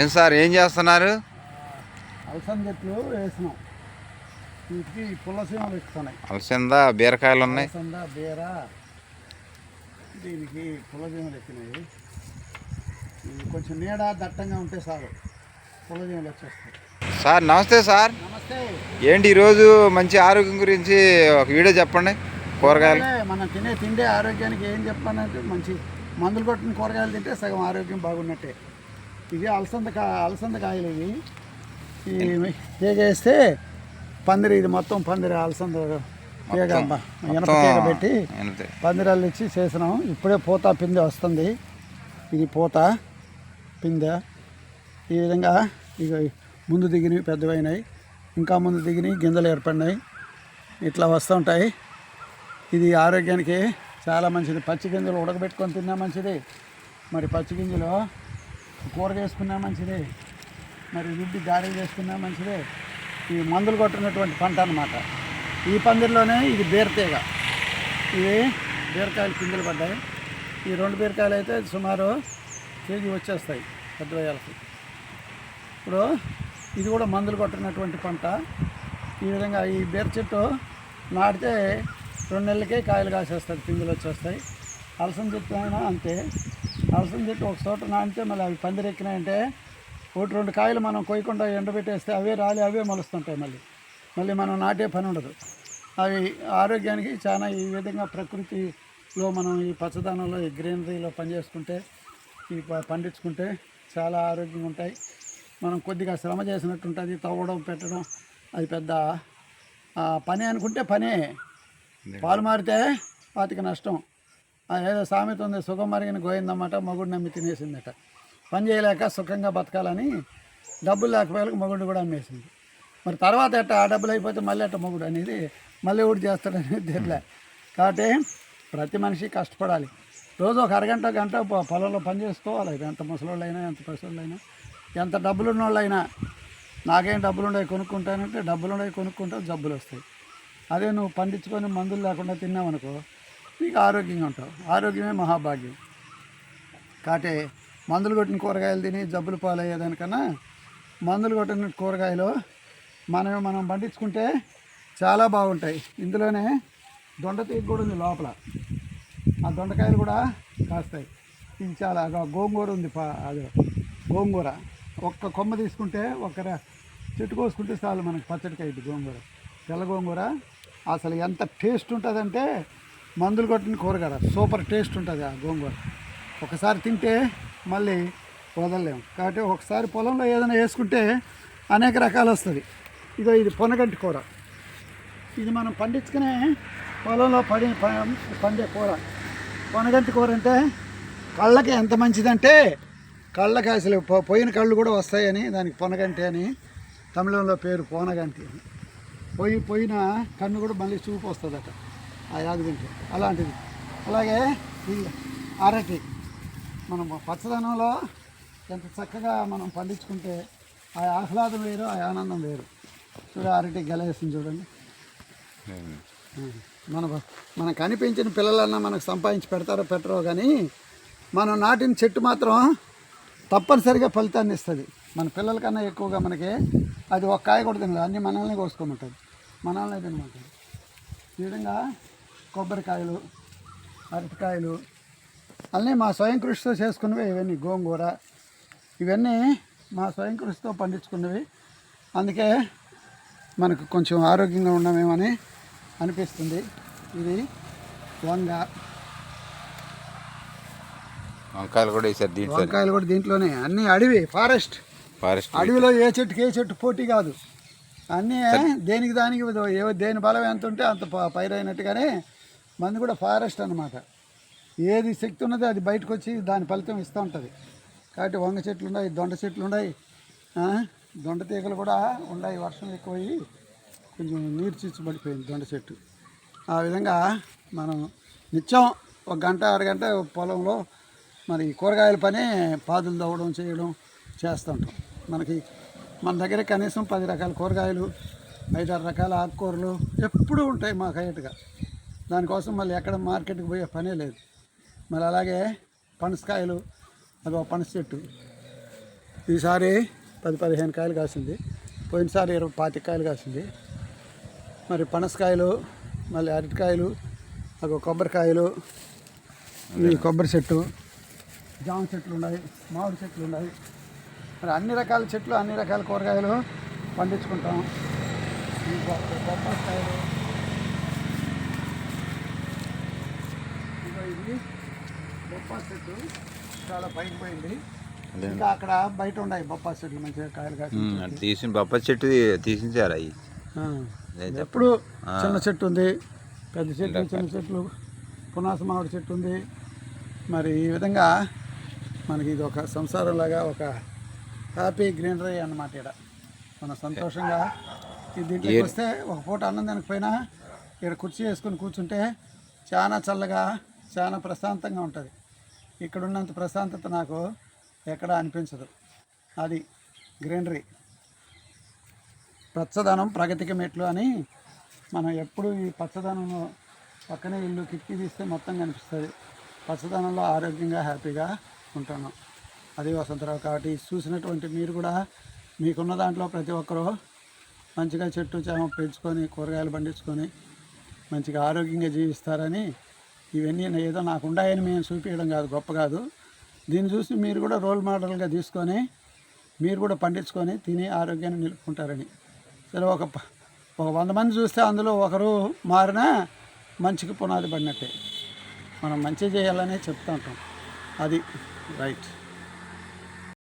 ఏం సార్ ఏం చేస్తున్నారు? అలసంద చెట్లు వేసినాం. వీటికి పుల్లసీమలు ఎక్కుతున్నాయి అలసిందా బీరకాయలు ఉన్నాయి. అలసంద బీర దీనికి పుల్లసీమలు ఎక్కినాయి. కొంచెం నీడ దట్టంగా ఉంటే చాలు. పుల్లసీమలు వచ్చేస్తాయి. సార్ నమస్తే సార్. నమస్తే. ఏంటి ఈరోజు మంచి ఆరోగ్యం గురించి ఒక వీడియో చెప్పండి కూరగాయలు. కూరగాయలే మనం తినే తిండే ఆరోగ్యానికి ఏం చెప్పానంటే మంచి మందులు కొట్టిన కూరగాయలు తింటే సగం ఆరోగ్యం బాగున్నట్టే. ఇవి అలసంద కా అలసంద కాయలు ఇవి. తీగ వేస్తే పందిరి ఇది మొత్తం పందిరి అలసంద తీగ తీగ పెట్టి పందిరాలు ఇచ్చి చేసినాం. ఇప్పుడే పూత పిందె వస్తుంది. ఇది పూత పిందె. ఈ విధంగా ఇక ముందు దిగినవి పెద్దవైనాయి. ఇంకా ముందు దిగినవి గింజలు ఏర్పడినాయి. ఇట్లా వస్తుంటాయి ఇది ఆరోగ్యానికి చాలా మంచిది. పచ్చి గింజలు ఉడకబెట్టుకొని తిన్నా మంచిది. మరి పచ్చి గింజలు కూర చేసుకున్నా మంచిది మరి రుబ్బి గారెలు చేసుకున్నా మంచిదే ఈ మందులు కొట్టినటువంటి పంట అన్నమాట. ఈ పందిరిలోనే ఇది బీరతీగ. ఇవి బీరకాయలు పిందెలు పడ్డాయి. ఈ రెండు బీరకాయలు అయితే సుమారు కేజీ వచ్చేస్తాయి పెద్దవేయాలకి ఇప్పుడు ఇది కూడా మందులు కొట్టినటువంటి పంట. ఈ విధంగా ఈ బీర చెట్టు నాటితే రెండు నెలలకే కాయలు కాసేస్తాయి పిందులు వచ్చేస్తాయి. అలసం చెట్టు అయినా అంతే. అలసం చెట్టు ఒక చోట నాటితే మళ్ళీ అవి పందిరెక్కినాయంటే ఒకటి రెండు కాయలు మనం కొయ్యకుండా ఎండబెట్టేస్తే అవే రాలి అవే మొలుస్తుంటాయి మళ్ళీ. మళ్ళీ మనం నాటే పని ఉండదు. అవి ఆరోగ్యానికి చాలా ఈ విధంగా ప్రకృతిలో మనం ఈ పచ్చదనంలో ఈ గ్రీనరీలో పనిచేసుకుంటే ఈ పండించుకుంటే చాలా ఆరోగ్యంగా ఉంటాయి. మనం కొద్దిగా శ్రమ చేసినట్టు ఉంటుంది తవ్వడం పెట్టడం అది పెద్ద ఆ, పని అనుకుంటే పనే. పాలు మారితే వాటికి నష్టం. ఏదో సామెత ఉంది సుఖం మరిగిన గోయిందన్నమాట మొగుడు నమ్మి తినేసిందట. పని చేయలేక సుఖంగా బతకాలని డబ్బులు లేకపోయేలకు మొగుడు కూడా అమ్మేసింది. మరి తర్వాత ఎట్ట ఆ డబ్బులు అయిపోతే మళ్ళీ అట్ట మొగుడు అనేది మళ్ళీ ఊడి చేస్తాడనేది తెలియలే. కాబట్టి ప్రతి మనిషి కష్టపడాలి. రోజు ఒక అరగంట గంట పొ- పొలంలో పని చేసుకోవాలి. ఎంత ముసలోళ్ళైనా ఎంత పసివాళ్ళైనా ఎంత డబ్బులు ఉన్నోళ్ళైనా నాకేం డబ్బులు ఉండవు కొనుక్కుంటానంటే డబ్బులు ఉండవు కొనుక్కుంటావు జబ్బులు వస్తాయి అదే నువ్వు పండించుకొని మందులు లేకుండా తిన్నావనుకో నీకు ఆరోగ్యంగా ఉంటావు. ఆరోగ్యమే మహాభాగ్యం. కాటే మందులు కొట్టిన కూరగాయలు తిని జబ్బులు పాలయ్యేదానికన్నా మందులు కొట్టిన కూరగాయలు మనం మనం పండించుకుంటే చాలా బాగుంటాయి. ఇందులోనే దొండ తీగ కూడా ఉంది లోపల. ఆ దొండకాయలు కూడా కాస్తాయి. ఇది చాలా గోంగూర ఉంది పా అది గోంగూర. ఒక్క కొమ్మ తీసుకుంటే ఒక్క చెట్టు కోసుకుంటే చాలు మనకి పచ్చడికాయ ఇది గోంగూర. తెల్ల గోంగూర. అసలు ఎంత టేస్ట్ ఉంటుందంటే మందులు కొట్టిన కూరగాయ సూపర్ టేస్ట్ ఉంటుంది ఆ గోంగూర. ఒకసారి తింటే మళ్ళీ వదలలేము కాబట్టి ఒకసారి పొలంలో ఏదైనా వేసుకుంటే అనేక రకాలు వస్తుంది. ఇదో ఇది పొనగంటి కూర. ఇది మనం పండించుకునే పొలంలో పడి పండే కూర. పొనగంటి కూర అంటే కళ్ళకి ఎంత మంచిదంటే కళ్ళకి అసలు పొ- పోయిన కళ్ళు కూడా వస్తాయని దానికి పొనగంటి అని తమిళంలో పేరు పోనగంటి అని. పోయి పోయిన కన్ను కూడా మళ్ళీ చూపు వస్తుందట. ఆ యాది తింటే. అలాంటిది. అలాగే ఈ అరటి. మనం పచ్చదనంలో ఎంత చక్కగా మనం పండించుకుంటే ఆ ఆహ్లాదం వేరు ఆ ఆనందం వేరు. చూడ అరటి గెలేసింది చూడండి. మన మనకు కనిపించిన పిల్లలన్నా మనకు సంపాదించి పెడతారో పెట్టరో కానీ మనం నాటిన చెట్టు మాత్రం తప్పనిసరిగా ఫలితాన్ని ఇస్తుంది. మన పిల్లలకన్నా ఎక్కువగా మనకి అది ఒక కాయ కూడా తినదు. అన్నీ మనల్ని కోసుకోమంటుంది. మనల్ని తినమంటుంది. ఈ విధంగా కొబ్బరికాయలు అరటికాయలు అన్నీ మా స్వయం కృషితో చేసుకున్నవి ఇవన్నీ గోంగూర. ఇవన్నీ మా స్వయం కృషితో పండించుకున్నవి. అందుకే మనకు కొంచెం ఆరోగ్యంగా ఉన్నామేమని అనిపిస్తుంది. ఇది వంగ. వంకాయలు కూడా వేసారు దీంట్లో. వంకాయలు కూడా దీంట్లోనే. అన్నీ అడవి ఫారెస్ట్. ఫారెస్ట్ అడవిలో ఏ చెట్టుకి ఏ చెట్టు పోటీ కాదు. అన్నీ దేనికి దానికి ఏ దేని బలం ఎంత ఉంటే అంత పైరైనట్టుగానే మంది కూడా ఫారెస్ట్ అనమాట ఏది శక్తి ఉన్నదో అది బయటకు వచ్చి దాని ఫలితం ఇస్తూ ఉంటుంది. కాబట్టి వంగ చెట్లు ఉన్నాయి దొండ చెట్లు ఉన్నాయి దొండ తీగలు కూడా ఉన్నాయి వర్షం ఎక్కువయ్యి కొంచెం నీరు చిచ్చుబడిపోయింది దొండ చెట్టు. ఆ విధంగా మనం నిత్యం ఒక గంట అరగంట పొలంలో మరి కూరగాయల పని పాదులు తవ్వడం చేయడం చేస్తుంటాం మనకి మన దగ్గర కనీసం పది రకాల కూరగాయలు ఐదారు రకాల ఆకుకూరలు ఎప్పుడూ ఉంటాయి మాకు అయ్యట్టుగా దానికోసం మళ్ళీ ఎక్కడ మార్కెట్కి పోయే పనే లేదు. మళ్ళీ అలాగే పనసకాయలు అది ఒక పనస చెట్టు. ఈసారి పది పదిహేను కాయలు కాసింది. పోయినసారి ఇరవై పాతిక కాయలు కాసింది. మరి పనసకాయలు మళ్ళీ అరటికాయలు అగో కొబ్బరికాయలు ఈ కొబ్బరి చెట్టు జామ చెట్లు ఉన్నాయి మామిడి చెట్లు ఉన్నాయి. మరి అన్ని రకాల చెట్లు అన్ని రకాల కూరగాయలు పండించుకుంటాం. కొబ్బరికాయలు బొప్ప- బొప్పాయికాయలు ఇదిగో ఇది బొప్పాయి చెట్టు చాలా పైకి పోయింది. ఇంకా అక్కడ బయట ఉన్నాయి బొప్పాయి చెట్లు మంచిగా కాయలు కాసి తీసిన బొప్పాయి చెట్టు తీసించారు అవి ఎప్పుడు చిన్న చెట్టు ఉంది. పెద్ద చెట్లు చిన్న చెట్లు. పునాస మామిడి చెట్టు ఉంది. మరి ఈ విధంగా మనకి ఇది ఒక సంసారం లాగా ఒక హ్యాపీ గ్రీనరీ అన్నమాట ఇక్కడ మనం సంతోషంగా దీంట్లోకి వస్తే ఒక పూట అన్నం తినకపోయినా ఇక్కడ కుర్చీ వేసుకొని కూర్చుంటే చాలా చల్లగా చాలా ప్రశాంతంగా ఉంటుంది. ఇక్కడ ఉన్నంత ప్రశాంతత నాకు ఎక్కడ అనిపించదు. అది గ్రీనరీ. పచ్చదనం ప్రగతికి మెట్లు అని మనం ఎప్పుడు ఈ పచ్చదనంలో పక్కనే ఇల్లు కిటికీ తీస్తే మొత్తం కనిపిస్తుంది. పచ్చదనంలో ఆరోగ్యంగా హ్యాపీగా ఉంటున్నాం అది వసంతరావు కాబట్టి చూసినటువంటి మీరు కూడా మీకున్న దాంట్లో ప్రతి ఒక్కరూ మంచిగా చెట్టు చేమ పెంచుకొని కూరగాయలు పండించుకొని మంచిగా ఆరోగ్యంగా జీవిస్తారని ఇవన్నీ ఏదో నాకు ఉండాయని మేము చూపించడం కాదు గొప్ప కాదు. దీన్ని చూసి మీరు కూడా రోల్ మోడల్గా తీసుకొని మీరు కూడా పండించుకొని తిని ఆరోగ్యాన్ని నిలుపుకుంటారని. సరే ఒక ప- ఒక వంద మంది చూస్తే అందులో ఒకరు మారినా మంచికి పునాది పడినట్టే. మనం మంచి చేయాలనే చెప్తా ఉంటాం. అది రైట్.